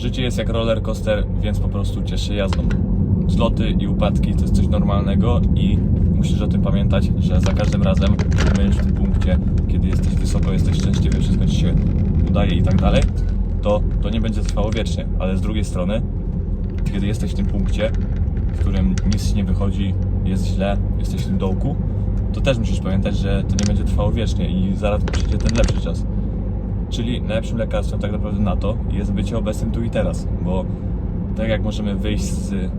Życie jest jak roller coaster, więc po prostu ciesz się jazdą. Zloty i upadki to jest coś normalnego i musisz o tym pamiętać, że za każdym razem, kiedy będziesz w tym punkcie, kiedy jesteś wysoko, jesteś szczęśliwy, wszystko ci się udaje i tak dalej, to to nie będzie trwało wiecznie. Ale z drugiej strony, kiedy jesteś w tym punkcie, w którym nic nie wychodzi, jest źle, jesteś w tym dołku, to też musisz pamiętać, że to nie będzie trwało wiecznie i zaraz przyjdzie ten lepszy czas. Czyli najlepszym lekarstwem tak naprawdę na to jest bycie obecnym tu i teraz, bo tak jak możemy wyjść z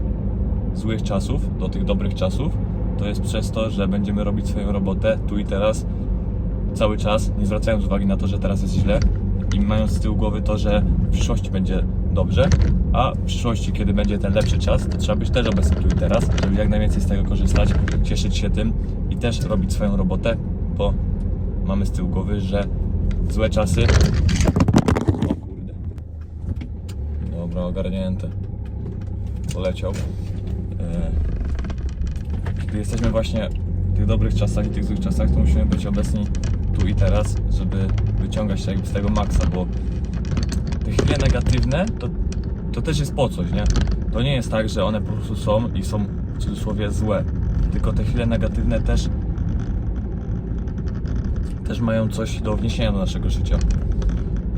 złych czasów do tych dobrych czasów, to jest przez to, że będziemy robić swoją robotę tu i teraz cały czas, nie zwracając uwagi na to, że teraz jest źle i mając z tyłu głowy to, że w przyszłości będzie dobrze, a w przyszłości, kiedy będzie ten lepszy czas, to trzeba być też obecnym tu i teraz, żeby jak najwięcej z tego korzystać, cieszyć się tym i też robić swoją robotę, bo mamy z tyłu głowy, że złe czasy. O kurde. Dobra, ogarnięte. Poleciał. Kiedy jesteśmy właśnie w tych dobrych czasach i tych złych czasach, to musimy być obecni tu i teraz, żeby wyciągać się jakby z tego maksa, bo te chwile negatywne to, to też jest po coś, nie? To nie jest tak, że one po prostu są i są w cudzysłowie złe, tylko te chwile negatywne też też mają coś do wniesienia do naszego życia.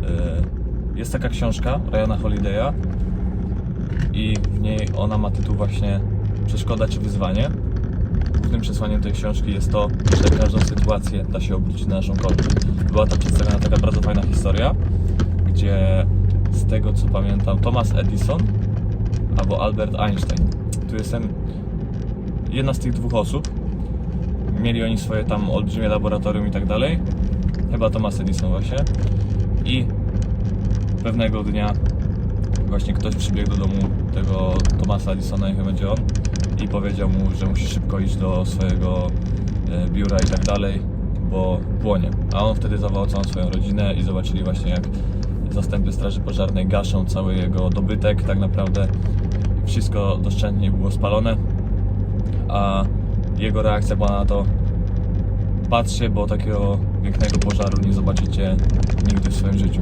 Yy, Jest taka książka Ryana Holiday'a i w niej ona ma tytuł właśnie Przeszkoda czy wyzwanie. Głównym przesłaniem tej książki jest to, że każdą sytuację da się obrócić na naszą korzyść. Była tam przedstawiona taka bardzo fajna historia, gdzie z tego co pamiętam Thomas Edison albo Albert Einstein. Tu jestem jedna z tych dwóch osób. Mieli oni swoje tam olbrzymie laboratorium i tak dalej. Chyba Thomas Edison właśnie. I pewnego dnia właśnie ktoś przybiegł do domu tego Thomasa Edisona, niech będzie on, i powiedział mu, że musi szybko iść do swojego e, biura i tak dalej, bo płonie. A on wtedy zawołał całą swoją rodzinę i zobaczyli właśnie jak zastępy straży pożarnej gaszą cały jego dobytek, tak naprawdę wszystko doszczętnie było spalone, a jego reakcja była na to patrzcie, bo takiego pięknego pożaru nie zobaczycie nigdy w swoim życiu.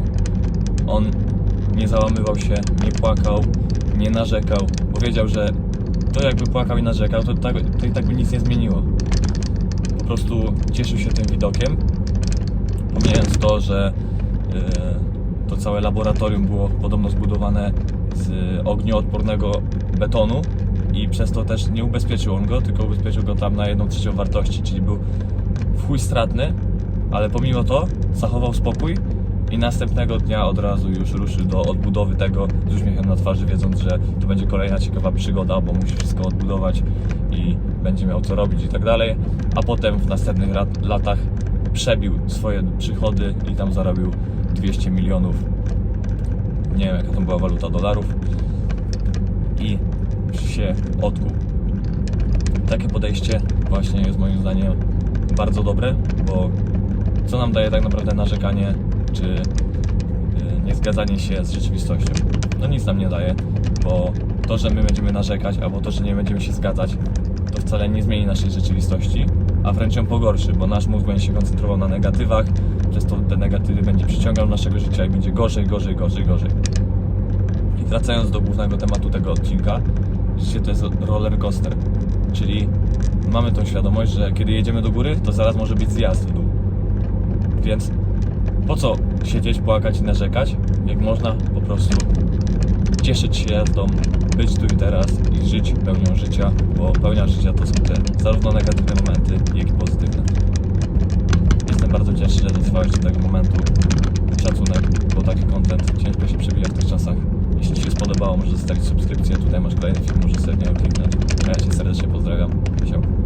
On nie załamywał się, nie płakał, nie narzekał, bo wiedział, że to jakby płakał i narzekał, to, tak, to i tak by nic nie zmieniło. Po prostu cieszył się tym widokiem, pomijając to, że yy, to całe laboratorium było podobno zbudowane z ognioodpornego betonu i przez to też nie ubezpieczył on go, tylko ubezpieczył go tam na jedną trzecią wartości, czyli był w chuj stratny, ale pomimo to zachował spokój i następnego dnia od razu już ruszył do odbudowy tego z uśmiechem na twarzy, wiedząc, że to będzie kolejna ciekawa przygoda, bo musi wszystko odbudować i będzie miał co robić i tak dalej. A potem w następnych lat, latach przebił swoje przychody i tam zarobił 200 milionów. Nie wiem, jaka tam była waluta dolarów. I się odkuł. Takie podejście właśnie jest moim zdaniem bardzo dobre, bo co nam daje tak naprawdę narzekanie czy y, niezgadzanie się z rzeczywistością? No nic nam nie daje, bo to, że my będziemy narzekać albo to, że nie będziemy się zgadzać, to wcale nie zmieni naszej rzeczywistości, a wręcz ją pogorszy, bo nasz mózg będzie się koncentrował na negatywach, przez to te negatywy będzie przyciągał naszego życia i będzie gorzej, gorzej, gorzej, gorzej. I wracając do głównego tematu tego odcinka, życie to jest roller coaster, czyli mamy tą świadomość, że kiedy jedziemy do góry, to zaraz może być zjazd w dół. Więc po co siedzieć, płakać i narzekać, jak można po prostu cieszyć się jazdą, być tu i teraz i żyć pełnią życia, bo pełnia życia to są te zarówno negatywne momenty, jak i pozytywne. Jestem bardzo wdzięczny, że dotrwałeś do tego momentu. Szacunek, bo taki content ciężko się przewija w tych czasach. Spodobało, możesz zostawić subskrypcję. Tutaj masz kolejny film, możesz sobie w niego kliknąć. Ja Cię serdecznie pozdrawiam. Ciao.